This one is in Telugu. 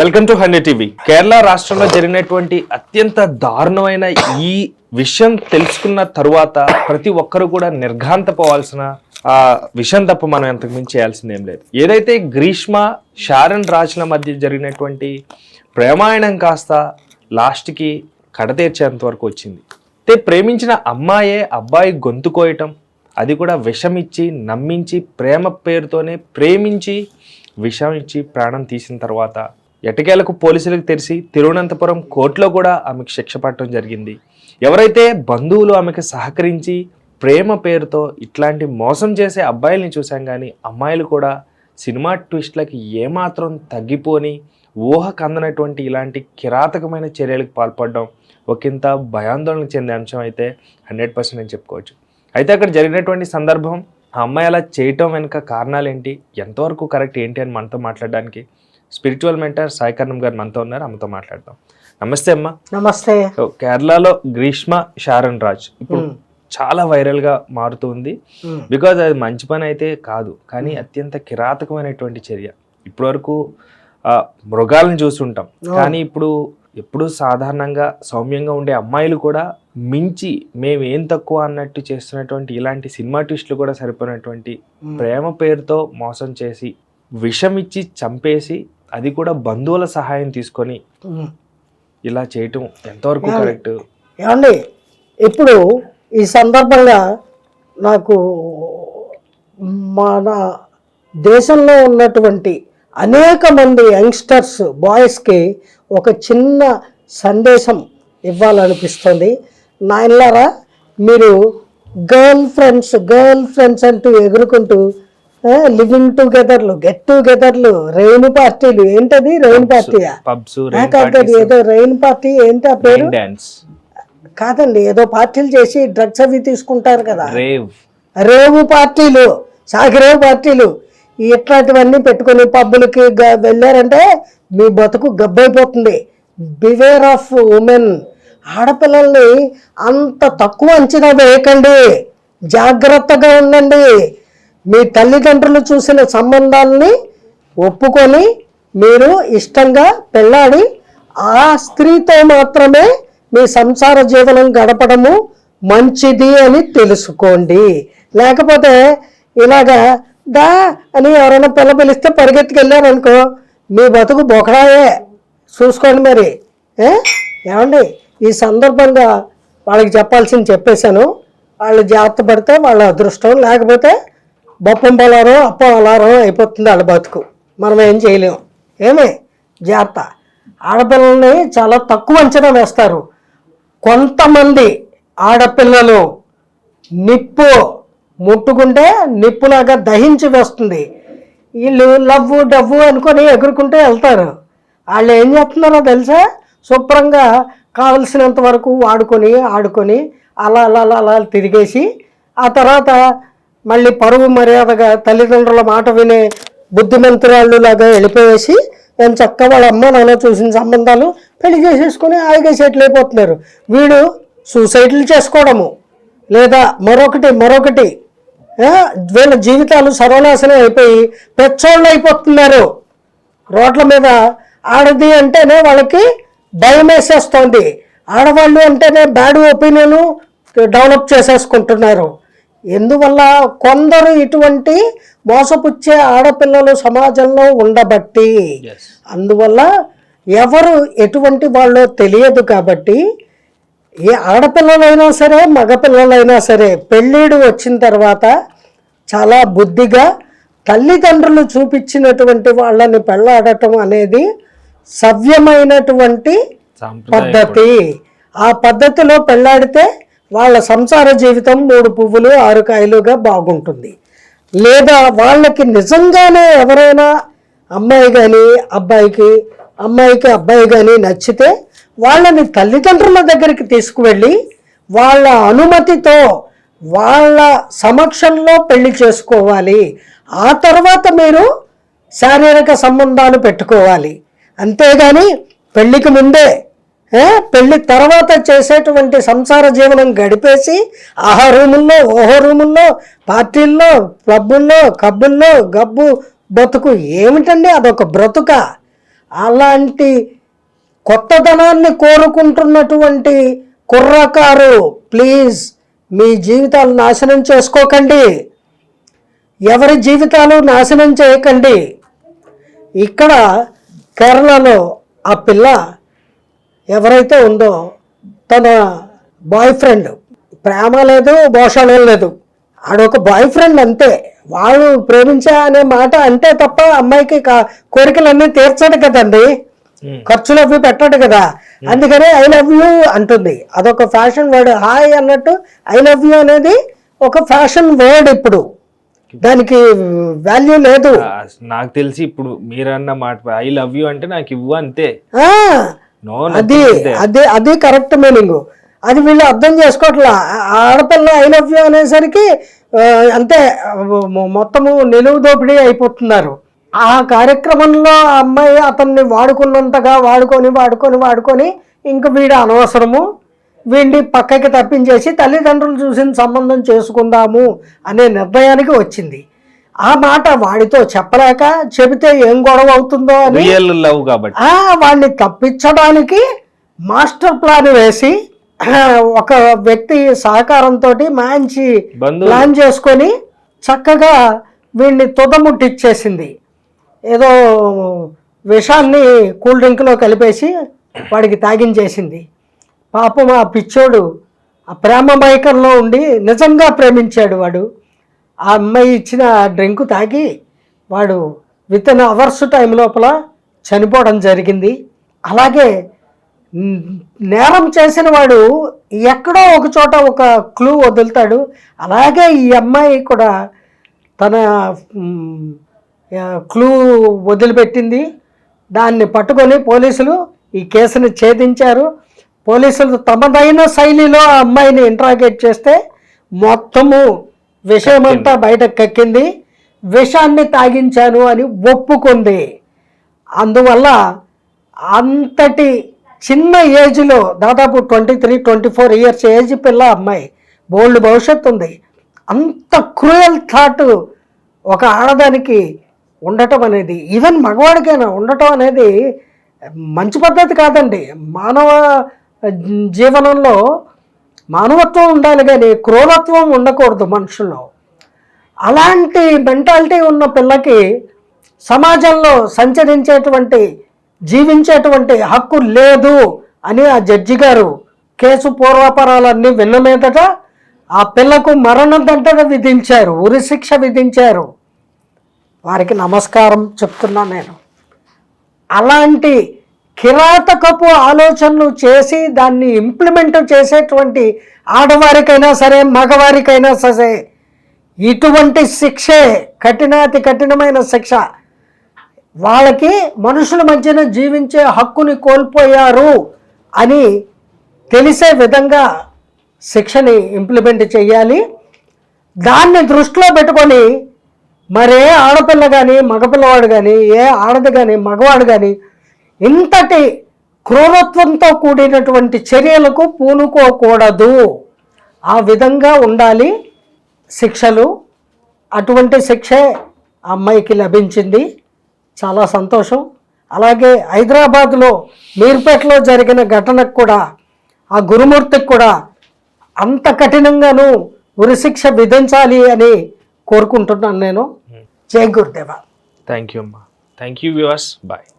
Welcome to hundred TV. Kerala రాష్ట్రంలో జరిగినటువంటి అత్యంత దారుణమైన ఈ విషయం తెలుసుకున్న తరువాత ప్రతి ఒక్కరు కూడా నిర్ఘాంతపోవాల్సిన ఆ విషయం తప్ప మనం ఎంతకు మించి చేయాల్సింది ఏం లేదు. ఏదైతే గ్రీష్మ షారన్ రాజుల మధ్య జరిగినటువంటి ప్రేమాయణం కాస్త లాస్ట్కి కడతీర్చేంత వరకు వచ్చింది. అయితే ప్రేమించిన అమ్మాయే అబ్బాయి గొంతు కోయటం అది కూడా విషం ఇచ్చి నమ్మించి ప్రేమ పేరుతోనే ప్రేమించి విషం ఇచ్చి ప్రాణం తీసిన తర్వాత ఎటకేలకు పోలీసులకు తెరిచి తిరువనంతపురం కోర్టులో కూడా ఆమెకు శిక్ష పడటం జరిగింది. ఎవరైతే బంధువులు ఆమెకు సహకరించి ప్రేమ పేరుతో ఇట్లాంటి మోసం చేసే అబ్బాయిల్ని చూసాం కానీ అమ్మాయిలు కూడా సినిమా ట్విస్ట్లకి ఏమాత్రం తగ్గిపోని ఊహ కందనటువంటి ఇలాంటి కిరాతకమైన చర్యలకు పాల్పడడం ఒకంత భయాందోళన చెందే అంశం అయితే హండ్రెడ్ పర్సెంట్ అని చెప్పుకోవచ్చు. అయితే అక్కడ జరిగినటువంటి సందర్భం ఆ అమ్మాయి అలా చేయటం వెనుక కారణాలు ఏంటి ఎంతవరకు కరెక్ట్? ఏంటి అని మనతో మాట్లాడడానికి స్పిరిచువల్ మెంటర్ సాయికర్ణం గారు మనతో ఉన్నారు. ఆమెతో మాట్లాడదాం. నమస్తే అమ్మ. నమస్తే. కేరళలో గ్రీష్మ షారన్ రాజ్ ఇప్పుడు చాలా వైరల్గా మారుతుంది. బికాజ్ అది మంచి పని అయితే కాదు. కానీ అత్యంత కిరాతకమైనటువంటి చర్య. ఇప్పటివరకు మృగాలను చూస్తుంటాం. కానీ ఇప్పుడు ఎప్పుడు సాధారణంగా సౌమ్యంగా ఉండే అమ్మాయిలు కూడా మించి మేము ఏం తక్కువ అన్నట్టు చేస్తున్నటువంటి ఇలాంటి సినిమా ట్విస్టులు కూడా సరిపోయినటువంటి ప్రేమ పేరుతో మోసం చేసి విషం ఇచ్చి చంపేసి అది కూడా బంధువుల సహాయం తీసుకొని. ఇలా చేయటం ఎంతవరకు? కరెక్ట్ ఏమండి ఇప్పుడు ఈ సందర్భంగా నాకు మన దేశంలో ఉన్నటువంటి అనేక మంది యంగ్స్టర్స్ బాయ్స్కి ఒక చిన్న సందేశం ఇవ్వాలనిపిస్తుంది నాయనలారా మీరు గర్ల్ ఫ్రెండ్స్ గర్ల్ ఫ్రెండ్స్ అంటూ ఎగురుకుంటూ లివింగ్ టుగెదర్లు గెట్ టుగెదర్లు రెయిన్ పార్టీలు ఏంటది రెయిన్ పార్టీయా కాదు ఏదో రెయిన్ పార్టీ ఏంటి ఆ పేరు? కాదండి ఏదో పార్టీలు చేసి డ్రగ్స్ అవి తీసుకుంటారు కదా. రేవ్ పార్టీలు సాగిరేవు పార్టీలు ఇట్లాంటివన్నీ పెట్టుకొని పబ్బులకి వెళ్ళారంటే మీ బతుకు గబ్బైపోతుంది. బివేర్ ఆఫ్ ఉమెన్ ఆడపిల్లల్ని అంత తక్కువ అంచనా వేయకండి. జాగ్రత్తగా ఉండండి. మీ తల్లిదండ్రులు చూసిన సంబంధాలని ఒప్పుకొని మీరు ఇష్టంగా పెళ్ళాడి ఆ స్త్రీతో మాత్రమే మీ సంసార జీవనం గడపడము మంచిది అని తెలుసుకోండి. లేకపోతే ఇలాగా దా అని ఎవరైనా పిల్ల పిలిస్తే పరిగెత్తుకెళ్ళారనుకో మీ బతుకు బొకడాయే. చూసుకోండి మరి. ఏమండి? ఈ సందర్భంగా వాళ్ళకి చెప్పాల్సింది చెప్పేశాను. వాళ్ళు జాగ్రత్త పడితే వాళ్ళ అదృష్టం. లేకపోతే బొప్పం పొలారం అప్పం అలారం అయిపోతుంది వాళ్ళ బతుకు. మనం ఏం చేయలేం. ఏమే? జాగ్రత్త. ఆడపిల్లల్ని చాలా తక్కువ అంచనా వేస్తారు. కొంతమంది ఆడపిల్లలు నిప్పు ముట్టుకుంటే నిప్పులాగా దహించి వేస్తుంది. వీళ్ళు లవ్వు డవ్వు అనుకొని ఎగురుకుంటూ వెళ్తారు. వాళ్ళు ఏం చేస్తున్నారో తెలుసా? శుభ్రంగా కావలసినంత వరకు వాడుకొని ఆడుకొని అలా అలా అలా అలా తిరిగేసి ఆ తర్వాత మళ్ళీ పరువు మర్యాదగా తల్లిదండ్రుల మాట వినే బుద్ధిమంతురాళ్ళు లాగా వెళ్ళిపోయేసి నేను చక్క వాళ్ళ అమ్మ నాన్న చూసిన సంబంధాలు పెళ్ళి చేసేసుకొని హాయిగా సెటిల్ అయిపోతున్నారు. వీడు సూసైడ్లు చేసుకోవడము లేదా మరొకటి మరొకటి వీళ్ళ జీవితాలు సర్వనాశనం అయిపోయి పెచ్చోళ్ళు అయిపోతున్నారు. రోడ్ల మీద ఆడది అంటేనే వాళ్ళకి భయం వేసేస్తోంది. ఆడవాళ్ళు అంటేనే బ్యాడ్ ఒపీనియన్ డెవలప్ చేసేసుకుంటున్నారు. ఎందువల్ల కొందరు ఇటువంటి మోసపుచ్చే ఆడపిల్లలు సమాజంలో ఉండబట్టి అందువల్ల ఎవరు ఎటువంటి వాళ్ళో తెలియదు కాబట్టి ఏ ఆడపిల్లలైనా సరే మగపిల్లలైనా సరే పెళ్ళిడు వచ్చిన తర్వాత చాలా బుద్ధిగా తల్లిదండ్రులు చూపించినటువంటి వాళ్ళని పెళ్ళాడటం అనేది సవ్యమైనటువంటి పద్ధతి. ఆ పద్ధతిలో పెళ్ళాడితే వాళ్ళ సంసార జీవితం మూడు పువ్వులు ఆరు కాయలుగా బాగుంటుంది. లేదా వాళ్ళకి నిజంగానే ఎవరైనా అమ్మాయి కానీ అబ్బాయికి అమ్మాయికి అబ్బాయి కానీ నచ్చితే వాళ్ళని తల్లిదండ్రుల దగ్గరికి తీసుకువెళ్ళి వాళ్ళ అనుమతితో వాళ్ళ సమక్షంలో పెళ్ళి చేసుకోవాలి. ఆ తర్వాత మీరు శారీరక సంబంధాలు పెట్టుకోవాలి. అంతేగాని పెళ్ళికి ముందే పెళ్ళి తర్వాత చేసేటువంటి సంసార జీవనం గడిపేసి ఆహా రూముల్లో ఓహో రూముల్లో పార్టీల్లో క్లబ్బుల్లో కబ్బుల్లో గబ్బు బతుకు ఏమిటండి అదొక బ్రతుక? అలాంటి కొత్తదనాన్ని కోరుకుంటున్నటువంటి కుర్రకారు ప్లీజ్ మీ జీవితాలు నాశనం చేసుకోకండి. ఎవరి జీవితాలు నాశనం చేయకండి. ఇక్కడ కేరళలో ఆ పిల్ల ఎవరైతే ఉందో తన బాయ్ ఫ్రెండ్ ప్రేమ లేదు భోషణం లేదు. ఆడొక బాయ్ ఫ్రెండ్ అంతే. వాడు ప్రేమించా అనే మాట అంతే తప్ప అమ్మాయికి కోరికలన్నీ తీర్చడు కదండి. ఖర్చులు అవి పెట్టడు కదా. అందుకనే ఐ లవ్ యూ అంటుంది. అదొక ఫ్యాషన్ వర్డ్. హాయ్ అన్నట్టు ఐ లవ్ యూ అనేది ఒక ఫ్యాషన్ వర్డ్ ఇప్పుడు. దానికి వాల్యూ లేదు. నాకు తెలిసి ఇప్పుడు మీరన్న మాట ఐ లవ్ యూ అంటే నాకు ఇవ్వు అంతే. అది అది అది కరెక్ట్ మీనింగ్ అది వీళ్ళు అర్థం చేసుకోవట్లా. ఆడపిల్ల ఐ లవ్ యూ అనేసరికి అంతే మొత్తము నిలువు దోపిడీ అయిపోతున్నారు. ఆ కార్యక్రమంలో ఆ అమ్మాయి అతన్ని వాడుకున్నంతగా వాడుకొని వాడుకొని వాడుకొని ఇంక వీడు అనవసరము. వీడిని పక్కకి తప్పించేసి తల్లిదండ్రులు చూసిన సంబంధం చేసుకుందాము అనే నిర్ణయానికి వచ్చింది. ఆ మాట వాడితో చెప్పలేక చెబితే ఏం గొడవ అవుతుందో అని లవ్ కాబట్టి. ఆ వాడిని తప్పించడానికి మాస్టర్ ప్లాన్ వేసి ఒక వ్యక్తి సహకారంతో మంచి ప్లాన్ చేసుకొని చక్కగా వీడిని తుదముట్టిచ్చేసింది. ఏదో విషాన్ని కూల్ డ్రింక్లో కలిపేసి వాడికి తాగించేసింది. పాపం ఆ పిచ్చోడు ఆ ప్రేమ మైకంలో ఉండి నిజంగా ప్రేమించాడు వాడు. ఆ అమ్మాయి ఇచ్చిన డ్రింక్ తాగి వాడు విత్ ఇన్ అవర్స్ టైం లోపల చనిపోవడం జరిగింది. అలాగే నేరం చేసిన వాడు ఎక్కడో ఒక చోట ఒక క్లూ వదులుతాడు. అలాగే ఈ అమ్మాయి కూడా తన క్లూ వదిలిపెట్టింది. దాన్ని పట్టుకొని పోలీసులు ఈ కేసుని ఛేదించారు. పోలీసులు తమదైన శైలిలో ఆ అమ్మాయిని ఇంట్రాగేట్ చేస్తే మొత్తము విషయమంతా బయటకు కక్కింది. విషాన్ని తాగించాను అని ఒప్పుకుంది. అందువల్ల అంతటి చిన్న ఏజ్లో దాదాపు twenty three twenty four years age పిల్ల అమ్మాయి. బోల్డ్ భవిష్యత్తు ఉంది. అంత క్రూయల్ థాట్ ఒక ఆడదానికి ఉండటం అనేది ఈవెన్ మగవాడికైనా ఉండటం అనేది మంచి పద్ధతి కాదండి. మానవ జీవనంలో మానవత్వం ఉండాలి కానీ క్రూరత్వం ఉండకూడదు మనుషుల్లో. అలాంటి మెంటాలిటీ ఉన్న పిల్లకి సమాజంలో సంచరించేటువంటి జీవించేటువంటి హక్కు లేదు అని ఆ జడ్జి గారు కేసు పూర్వాపరాలన్నీ విన్న మీదట ఆ పిల్లకు మరణదండన విధించారు ఉరిశిక్ష విధించారు. వారికి నమస్కారం చెప్తున్నా నేను. అలాంటి కిరాతకపు ఆలోచనలు చేసి దాన్ని ఇంప్లిమెంట్ చేసేటువంటి ఆడవారికైనా సరే మగవారికైనా సరే ఇటువంటి శిక్షే కఠినాతి కఠినమైన శిక్ష. వాళ్ళకి మనుషుల మధ్యన జీవించే హక్కుని కోల్పోయారు అని తెలిసే విధంగా శిక్షని ఇంప్లిమెంట్ చేయాలి. దాన్ని దృష్టిలో పెట్టుకొని మరే ఆడపిల్ల కానీ మగపిల్లవాడు కానీ ఏ ఆడది కానీ మగవాడు కానీ ఇంతటి క్రూరత్వంతో కూడినటువంటి చర్యలకు పూనుకోకూడదు. ఆ విధంగా ఉండాలి. శిక్షలు అటువంటి శిక్షే ఆ అమ్మాయికి లభించింది. చాలా సంతోషం. అలాగే హైదరాబాద్లో మీర్పేటలో జరిగిన ఘటనకు కూడా ఆ గురుమూర్తికి కూడా అంత కఠినంగాను ఉరిశిక్ష విధించాలి అని కోరుకుంటున్నాను నేను. జై గురుదేవా. థ్యాంక్ యూ అమ్మా. Thank you viewers bye